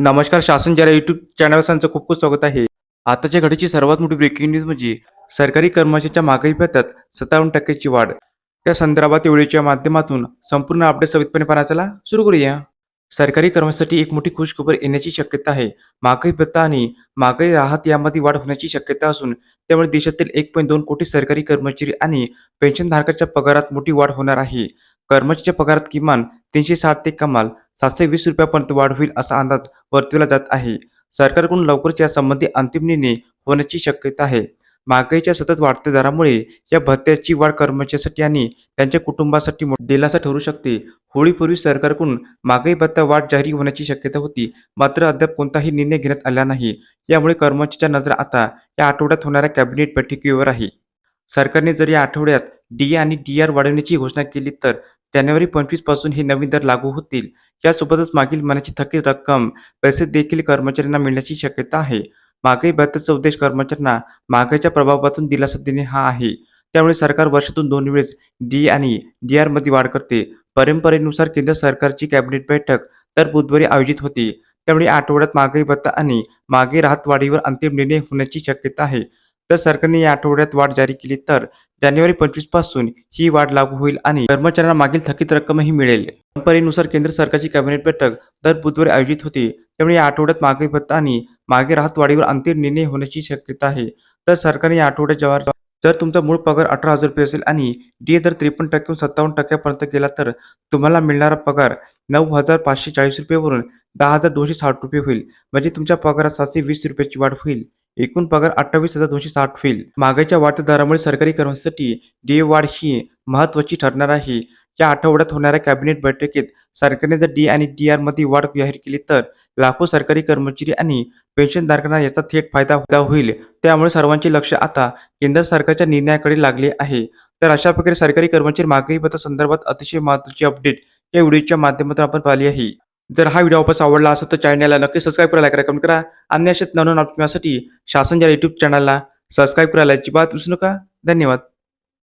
नमस्कार शासन जरा युट्यूब चॅनल त्यांचं खूप खूप स्वागत आहे. आताच्या घडीची सर्वात मोठी ब्रेकिंग न्यूज म्हणजे सरकारी कर्मचाऱ्यांच्या महागाई भत्त्यात सत्तावन्न टक्क्याची वाढ. त्या संदर्भात वेळेच्या माध्यमातून संपूर्ण अपडेट सवितपणे पाहण्याला सुरू करूया. सरकारी कर्मचाऱ्यांसाठी एक मोठी खुशखबर येण्याची शक्यता आहे. महागाई भत्ता आणि महागाई राहत यामध्ये वाढ होण्याची शक्यता असून त्यामुळे देशातील एक पॉईंट दोन कोटी सरकारी कर्मचारी आणि पेन्शनधारकाच्या पगारात मोठी वाढ होणार आहे. कर्मचाऱ्याच्या पगारात किमान तीनशे साठ ते कमाल सातशे वीस रुपयापर्यंत वाढ होईल असा अंदाज वर्तविला जात आहे. सरकारकडून लवकरच यासंबंधी अंतिम निर्णय होण्याची शक्यता आहे. महागाईच्या सतत वाढत्या दरामुळे या भत्त्याची वाढ कर्मचाऱ्यांसाठी आणि त्यांच्या कुटुंबासाठी दिलासा ठरू शकते. होळीपूर्वी सरकारकडून महागाई भत्ता वाढ जाहीर होण्याची शक्यता होती. मात्र अद्याप कोणताही निर्णय घेण्यात आला नाही. यामुळे कर्मचाऱ्याच्या नजर आता या आठवड्यात होणाऱ्या कॅबिनेट बैठकीवर आहे. सरकारने जर या आठवड्यात डी आणि डी आर वाढवण्याची घोषणा केली तर जानेवारी पंचवीसपासून हे नवीन दर लागू होतील. यासोबतच मागील महिन्याची थकीत रक्कम पैसे देखील कर्मचाऱ्यांना मिळण्याची शक्यता आहे. महागाई भत्त्याचा उद्देश कर्मचाऱ्यांना महागाईच्या प्रभावातून दिलासा देणे हा आहे. त्यामुळे सरकार वर्षातून दोन वेळेस डी आणि डी आरमध्ये वाढ करते. परंपरेनुसार केंद्र सरकारची कॅबिनेट बैठक तर बुधवारी आयोजित होते. त्यामुळे आठवड्यात महागाई भत्ता आणि मागे राहत वाढीवर अंतिम निर्णय होण्याची शक्यता आहे. तर सरकारने या आठवड्यात वाढ जारी केली तर जानेवारी पंचवीसपासून ही वाढ लागू होईल आणि कर्मचाऱ्यांना मागील थकीत रक्कमही मिळेल. परंपरेनुसार केंद्र सरकारची कॅबिनेट बैठक दर बुधवारी आयोजित होते. त्यामुळे या आठवड्यात महागाई भत्ता आणि मागे राहत वाढीवर अंतिम निर्णय होण्याची शक्यता आहे. तर सरकारने या आठवड्यात जवाहर जर तुमचा मूळ पगार अठरा हजार रुपये असेल आणि डी दर त्रेपन्न टक्क्याहून सत्तावन्न टक्क्यापर्यंत गेला तर तुम्हाला मिळणारा पगार नऊ हजार पाचशे चाळीस रुपयेवरून दहा हजार दोनशे साठ रुपये होईल. म्हणजे तुमच्या पगारात सातशे वीस रुपयाची वाढ होईल. एकूण पगार अठ्ठावीस हजार दोनशे साठ होईल. महागाईच्या वाढत्या दरामुळे सरकारी कर्मचाऱ्यांसाठी डे वाढ ही महत्वाची ठरणार आहे. या आठवड्यात होणाऱ्या कॅबिनेट बैठकीत सरकारने जर डी आणि डी आरमध्ये वाढ जाहीर केली तर लाखो सरकारी कर्मचारी आणि पेन्शनधारकांना याचा थेट फायदा होईल. त्यामुळे सर्वांचे लक्ष आता केंद्र सरकारच्या निर्णयाकडे लागले आहे. तर अशा प्रकारे सरकारी कर्मचारी मागणी पत्र संदर्भात अतिशय महत्वाची अपडेट या व्हिडिओच्या माध्यमातून आपण पाहिली आहे. जर हा व्हिडिओ वापस आवडला असेल तर चॅनलला नक्की सबस्क्राईब करायला करा कमेंट करा. आणि अशाच नवनवीन शासन या युट्यूब चॅनलला सबस्क्राईब करायला अजिबात विसरू नका. धन्यवाद.